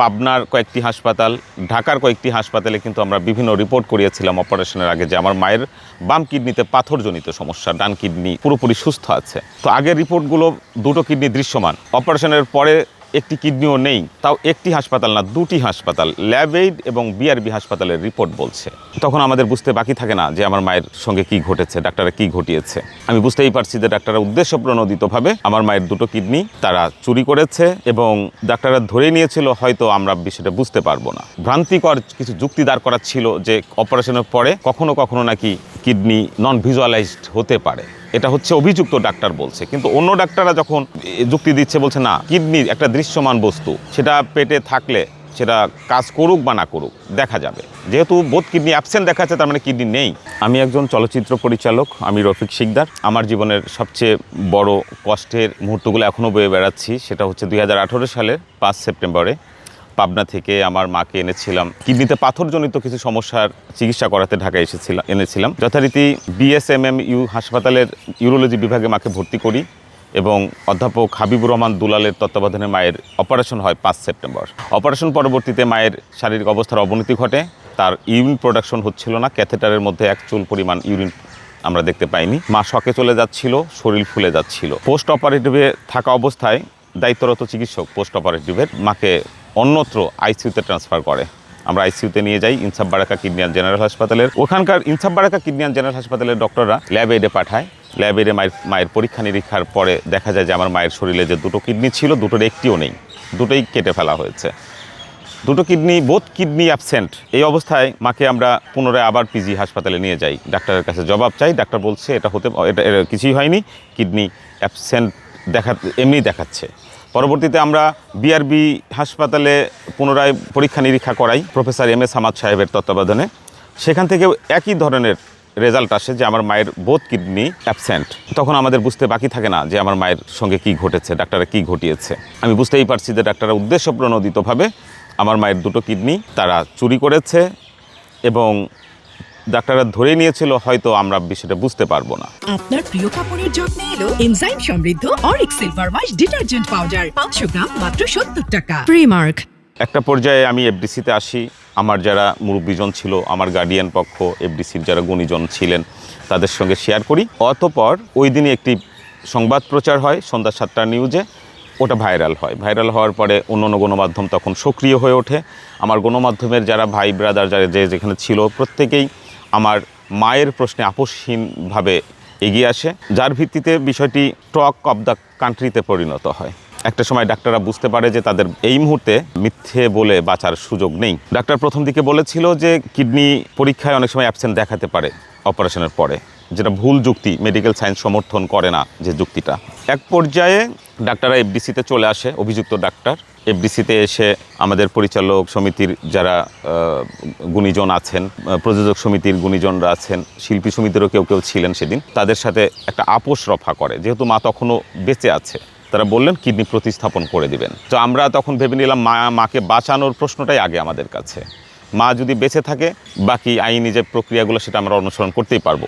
পাবনার কয়েকটি হাসপাতাল, ঢাকার কয়েকটি হাসপাতালে কিন্তু আমরা বিভিন্ন রিপোর্ট করিয়েছিলাম অপারেশনের আগে যে আমার মায়ের বাম কিডনিতে পাথরজনিত সমস্যা, ডান কিডনি পুরোপুরি সুস্থ আছে। তো আগের রিপোর্টগুলো দুটো কিডনি দৃশ্যমান। অপারেশনের পরে একটি কিডনিও নেই, তাও একটি হাসপাতাল না, দুটি হাসপাতাল ল্যাবেইড এবং বিআরবি হাসপাতালের রিপোর্ট বলছে। তখন আমাদের বুঝতে বাকি থাকে না যে আমার মায়ের সঙ্গে কি ঘটেছে ডাক্তাররা কি ঘটিয়েছে। আমি বুঝতেই পারছি যে ডাক্তাররা উদ্দেশ্য প্রণোদিতভাবে আমার মায়ের দুটো কিডনি তারা চুরি করেছে এবং ডাক্তাররা ধরে নিয়েছিল, হয়তো আমরা বিষয়টা বুঝতে পারব না। ভ্রান্তিকর কিছু যুক্তি দাঁড় করা ছিল যে অপারেশনের পরে কখনো কখনো নাকি কিডনি নন ভিজুয়ালাইজড হতে পারে। এটা হচ্ছে অভিযুক্ত ডাক্তার বলছে। কিন্তু অন্য ডাক্তাররা যখন যুক্তি দিচ্ছে, বলছে না, কিডনি একটা দৃশ্যমান বস্তু, সেটা পেটে থাকলে সেটা কাজ করুক বা না করুক, দেখা যাবে। যেহেতু বোধ কিডনি অ্যাবসেন্ট দেখাচ্ছে, তার মানে কিডনি নেই। আমি একজন চলচ্চিত্র পরিচালক, আমি রফিক শিকদার। আমার জীবনের সবচেয়ে বড় কষ্টের মুহূর্তগুলো এখনও বয়ে বেড়াচ্ছি, সেটা হচ্ছে দুই হাজার আঠেরো সালের পাঁচ সেপ্টেম্বরে। পাবনা থেকে আমার মাকে এনেছিলাম। কিডনিতে পাথরজনিত কিছু সমস্যার চিকিৎসা করাতে ঢাকায় এসেছিলাম এনেছিলাম। যথারীতি বিএসএমএম ইউ হাসপাতালের ইউরোলজি বিভাগে মাকে ভর্তি করি এবং অধ্যাপক হাবিবুর রহমান দুলালের তত্ত্বাবধানে মায়ের অপারেশন হয় পাঁচ সেপ্টেম্বর। অপারেশন পরবর্তীতে মায়ের শারীরিক অবস্থার অবনতি ঘটে। তার ইউরিন প্রোডাকশন হচ্ছিল না ক্যাথেটারের মধ্যে এক চুল পরিমাণ ইউরিন আমরা দেখতে পাইনি। মা শখে চলে যাচ্ছিল, শরীর ফুলে যাচ্ছিল। পোস্ট অপারেটিভে থাকা অবস্থায় দায়িত্বরত চিকিৎসক পোস্ট অপারেটিভের মাকে অন্যত্র আইসিইউতে ট্রান্সফার করে। আমরা আইসিইউতে নিয়ে যাই ইনসাফ বারাকা কিডনিয়ান জেনারেল হাসপাতালের। ওখানকার ইনসাফ বারাকা কিডনিয়ান জেনারেল হাসপাতালের ডক্টররা ল্যাব এডে পাঠায়। ল্যাব এডে মায়ের মায়ের পরীক্ষা নিরীক্ষার পরে দেখা যায় যে আমার মায়ের শরীরে যে দুটো কিডনি ছিল, দুটোর একটিও নেই। দুটোই কেটে ফেলা হয়েছে। দুটো কিডনি, বোধ কিডনি অ্যাবসেন্ট। এই অবস্থায় মাকে আমরা পুনরায় আবার পিজি হাসপাতালে নিয়ে যাই। ডাক্তারের কাছে জবাব চাই। ডাক্তার বলছে, এটা হতে, এটা কিছুই হয়নি। কিডনি অ্যাবসেন্ট দেখা এমনি দেখাচ্ছে। পরবর্তীতে আমরা বিআরবি হাসপাতালে পুনরায় পরীক্ষা নিরীক্ষা করাই, প্রফেসর এম এস হামাদ সাহেবের তত্ত্বাবধানে। সেখান থেকেও একই ধরনের রেজাল্ট আসে যে আমার মায়ের বোধ কিডনি অ্যাবসেন্ট তখন আমাদের বুঝতে বাকি থাকে না যে আমার মায়ের সঙ্গে কি ঘটেছে ডাক্তাররা কি ঘটিয়েছে। আমি বুঝতেই পারছি যে ডাক্তাররা উদ্দেশ্য প্রণোদিতভাবে আমার মায়ের দুটো কিডনি তারা চুরি করেছে এবং ডাক্তাররা ধরে নিয়েছিল হয়তো আমরা বিষয়টা বুঝতে পারব না। আপনার প্রিয় কাপড়ের যত্নে এলো এনজাইম সমৃদ্ধ অরিক সিলভার ওয়াশ ডিটারজেন্ট পাউডার পাঁচশো গ্রাম মাত্র সত্তর টাকা। প্রিমার্ক একটা পর্যায়ে আমি এফডিসিতে আসি আমার যারা মুরব্বীজন ছিল আমার গার্ডিয়ান পক্ষ এফডিসির যারা গুণীজন ছিলেন তাদের সঙ্গে শেয়ার করি। অতপর ওই দিনই একটি সংবাদ প্রচার হয় সন্ধ্যা সাতটা নিউজে ওটা ভাইরাল হয়। ভাইরাল হওয়ার পরে অন্য অন্য গণমাধ্যম তখন সক্রিয় হয়ে ওঠে। আমার গণমাধ্যমের যারা ভাই ব্রাদার যারা যে যেখানে ছিল প্রত্যেকেই আমার মায়ের প্রশ্নে আপোষহীনভাবে এগিয়ে আসে, যার ভিত্তিতে বিষয়টি টক অব দ্য কান্ট্রিতে পরিণত হয়। একটা সময় ডাক্তাররা বুঝতে পারে যে তাদের এই মুহূর্তে মিথ্যে বলে বাঁচার সুযোগ নেই। ডাক্তার প্রথম দিকে বলেছিল যে কিডনি পরীক্ষায় অনেক সময় অ্যাবসেন্ট দেখাতে পারে অপারেশনের পরে, যেটা ভুল যুক্তি মেডিকেল সায়েন্স সমর্থন করে না যে যুক্তিটা। এক পর্যায়ে ডাক্তাররা এফডিসিতে চলে আসে, অভিযুক্ত ডাক্তার। এফডিসিতে এসে আমাদের পরিচালক সমিতির যারা গুণীজন আছেন প্রযোজক সমিতির গুণীজনরা আছেন, শিল্পী সমিতিরও কেউ কেউ ছিলেন সেদিন, তাদের সাথে একটা আপোষ রফা করে। যেহেতু মা তখনও বেঁচে আছে, তারা বললেন, কিডনি প্রতিস্থাপন করে দিবেন। তো আমরা তখন ভেবে নিলাম, মা, মাকে বাঁচানোর প্রশ্নটাই আগে আমাদের কাছে। মা যদি বেঁচে থাকে, বাকি আইনি যে প্রক্রিয়াগুলো, সেটা আমরা অনুসরণ করতেই পারব।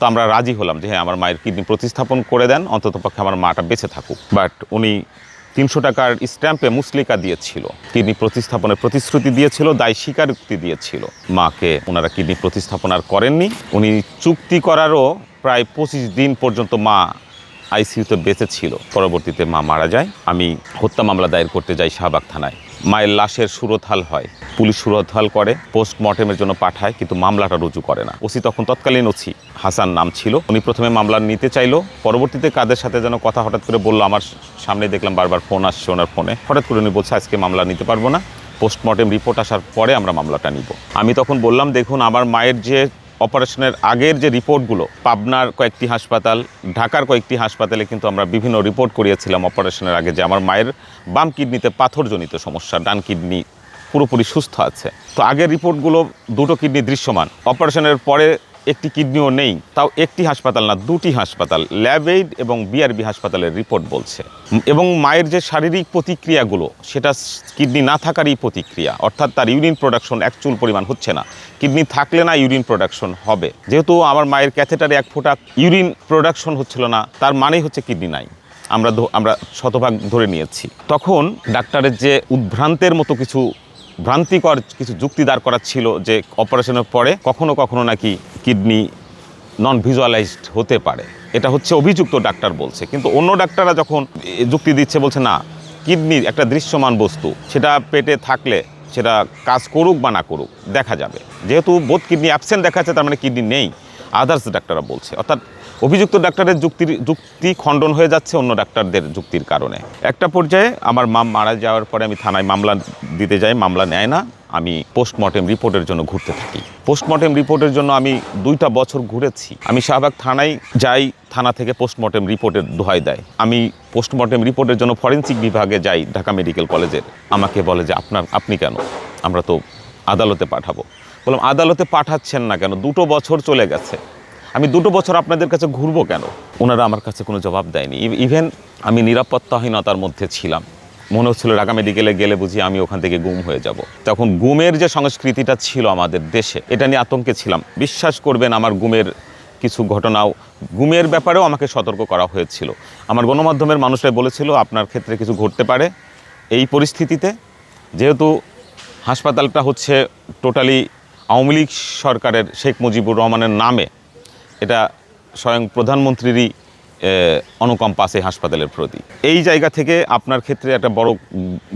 তো আমরা রাজি হলাম যে হ্যাঁ আমার মায়ের কিডনি প্রতিস্থাপন করে দেন অন্ততপক্ষে আমার মাটা বেঁচে থাকুক। বাট উনি তিনশো টাকার স্ট্যাম্পে মুসলিকা দিয়েছিল, কিডনি প্রতিস্থাপনের প্রতিশ্রুতি দিয়েছিল, দায় স্বীকারোক্তি দিয়েছিল। মাকে ওনারা কিডনি প্রতিস্থাপন আর করেননি। উনি চুক্তি করারও প্রায় পঁচিশ দিন পর্যন্ত মা আইসিইউতে বেঁচে ছিল। পরবর্তীতে মা মারা যায়। আমি হত্যা মামলা দায়ের করতে যাই শাহবাগ থানায়। মায়ের লাশের সুরতহাল হয়। পুলিশ সুরতহাল করে, পোস্টমর্টেমের জন্য পাঠায়, কিন্তু মামলাটা রুজু করে না। ওসি তখন তৎকালীন ওসি, হাসান নাম ছিল। উনি প্রথমে মামলা নিতে চাইলো। পরবর্তীতে কাদের সাথে যেন কথা হঠাৎ করে বলল, আমার সামনে দেখলাম বারবার ফোন আসছে ওনার ফোনে। হঠাৎ করে উনি বলছে, আজকে মামলা নিতে পারব না। পোস্টমর্টেম রিপোর্ট আসার পরে আমরা মামলাটা নিব। আমি তখন বললাম, দেখুন, আমার মায়ের যে অপারেশনের আগের যে রিপোর্টগুলো, পাবনার কয়েকটি হাসপাতাল, ঢাকার কয়েকটি হাসপাতালে কিন্তু আমরা বিভিন্ন রিপোর্ট করিয়েছিলাম অপারেশনের আগে যে আমার মায়ের বাম কিডনিতে পাথরজনিত সমস্যা, ডান কিডনি পুরোপুরি সুস্থ আছে। তো আগের রিপোর্টগুলো দুটো কিডনি দৃশ্যমান। অপারেশনের পরে একটি কিডনিও নেই, তাও একটি হাসপাতাল না, দুটি হাসপাতাল ল্যাবেইড এবং বিআরবি হাসপাতালের রিপোর্ট বলছে। এবং মায়ের যে শারীরিক প্রতিক্রিয়াগুলো, সেটা কিডনি না থাকারই প্রতিক্রিয়া, অর্থাৎ তার ইউরিন প্রোডাকশন এক চুল পরিমাণ হচ্ছে না। কিডনি থাকলে না ইউরিন প্রোডাকশন হবে। যেহেতু আমার মায়ের ক্যাথেটারে এক ফোঁটা ইউরিন প্রোডাকশন হচ্ছিল না, তার মানেই হচ্ছে কিডনি নাই। আমরা আমরা শতভাগ ধরে নিয়েছি। তখন ডাক্তারের যে উদ্ভ্রান্তের মতো কিছু ভ্রান্তিকর কিছু যুক্তি দাঁড় করা ছিল যে অপারেশনের পরে কখনো কখনো নাকি কিডনি নন ভিজুয়ালাইজড হতে পারে। এটা হচ্ছে অভিযুক্ত ডাক্তার বলছে। কিন্তু অন্য ডাক্তাররা যখন যুক্তি দিচ্ছে, বলছে না, কিডনি একটা দৃশ্যমান বস্তু, সেটা পেটে থাকলে সেটা কাজ করুক বা না করুক, দেখা যাবে। যেহেতু বোধ কিডনি অ্যাবসেন্ট দেখাচ্ছে, তার মানে কিডনি নেই। আদার্স ডাক্তাররা বলছে। অর্থাৎ অভিযুক্ত ডাক্তারের যুক্তির, যুক্তি খণ্ডন হয়ে যাচ্ছে অন্য ডাক্তারদের যুক্তির কারণে। একটা পর্যায়ে আমার মা মারা যাওয়ার পরে আমি থানায় মামলা দিতে যাই, মামলা নেয় না। আমি পোস্টমর্টেম রিপোর্টের জন্য ঘুরতে থাকি। পোস্টমর্টেম রিপোর্টের জন্য আমি দুইটা বছর ঘুরেছি। আমি শাহবাগ থানায় যাই, থানা থেকে পোস্টমর্টেম রিপোর্টের দোহাই দেয়। আমি পোস্টমর্টেম রিপোর্টের জন্য ফরেন্সিক বিভাগে যাই, ঢাকা মেডিকেল কলেজের। আমাকে বলে যে, আপনার, আপনি কেন? আমরা তো আদালতে পাঠাবো। বললাম, আদালতে পাঠাচ্ছেন না কেন? দুটো বছর চলে গেছে। আমি দুটো বছর আপনাদের কাছে ঘুরবো কেন? ওনারা আমার কাছে কোনো জবাব দেয়নি। ইভেন আমি নিরাপত্তাহীনতার মধ্যে ছিলাম। মনে হচ্ছিল ঢাকা মেডিকেলে গেলে বুঝি আমি ওখান থেকে গুম হয়ে যাব। তখন গুমের যে সংস্কৃতিটা ছিল আমাদের দেশে, এটা নিয়ে আতঙ্কে ছিলাম। বিশ্বাস করবেন, আমার গুমের কিছু ঘটনাও, গুমের ব্যাপারেও আমাকে সতর্ক করা হয়েছিল। আমার গণমাধ্যমের মানুষরা বলেছিল, আপনার ক্ষেত্রে কিছু ঘটতে পারে এই পরিস্থিতিতে। যেহেতু হাসপাতালটা হচ্ছে টোটালি আওয়ামী লীগ সরকারের শেখ মুজিবুর রহমানের নামে এটা স্বয়ং প্রধানমন্ত্রীরই অনুকম্পা আছে হাসপাতালের প্রতি। এই জায়গা থেকে আপনার ক্ষেত্রে একটা বড়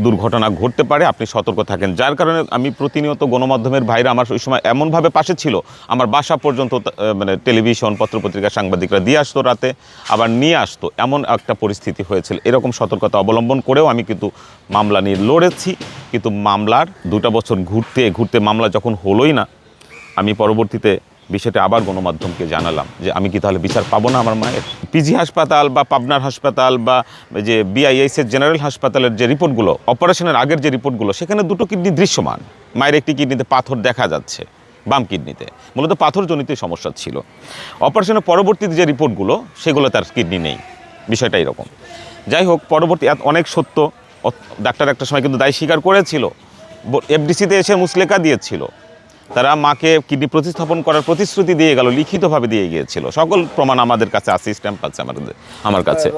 দুর্ঘটনা ঘটতে পারে, আপনি সতর্ক থাকেন। যার কারণে আমি প্রতিনিয়ত গণমাধ্যমের ভাইরা আমার ওই সময় এমনভাবে পাশে ছিল, আমার বাসা পর্যন্ত মানে টেলিভিশন, পত্রপত্রিকা, সাংবাদিকরা দিয়ে আসতো রাতে, আবার নিয়ে আসতো। এমন একটা পরিস্থিতি হয়েছিল। এরকম সতর্কতা অবলম্বন করেও আমি কিন্তু মামলা নিয়ে লড়েছি। কিন্তু মামলার দুটা বছর ঘুরতে ঘুরতে মামলা যখন হলোই না, আমি পরবর্তীতে বিষয়টা আবার গণমাধ্যমকে জানালাম যে আমি কি তাহলে বিচার পাবো না আমার মায়ের? পিজি হাসপাতাল বা পাবনার হাসপাতাল বা যে বিআইএস এর জেনারেল হাসপাতালের যে রিপোর্টগুলো অপারেশনের আগের যে রিপোর্টগুলো, সেখানে দুটো কিডনি দৃশ্যমান। মায়ের একটি কিডনিতে পাথর দেখা যাচ্ছে, বাম কিডনিতে। মূলত পাথরজনিত সমস্যা ছিল। অপারেশনের পরবর্তীতে যে রিপোর্টগুলো, সেগুলো তার কিডনি নেই। বিষয়টা এরকম। যাই হোক, পরবর্তী অনেক সত্য ডাক্তার একটা সময় কিন্তু দায় স্বীকার করেছিল। এফডিসিতে এসে মুসলেকা দিয়েছিল। তারা মাকে কিডনি প্রতিস্থাপন করার প্রতিশ্রুতি দিয়ে গেল, লিখিতভাবে দিয়ে গিয়েছিল। সকল প্রমাণ আমাদের কাছে আছে স্ট্যাম্প আছে আমাদের আমার কাছে।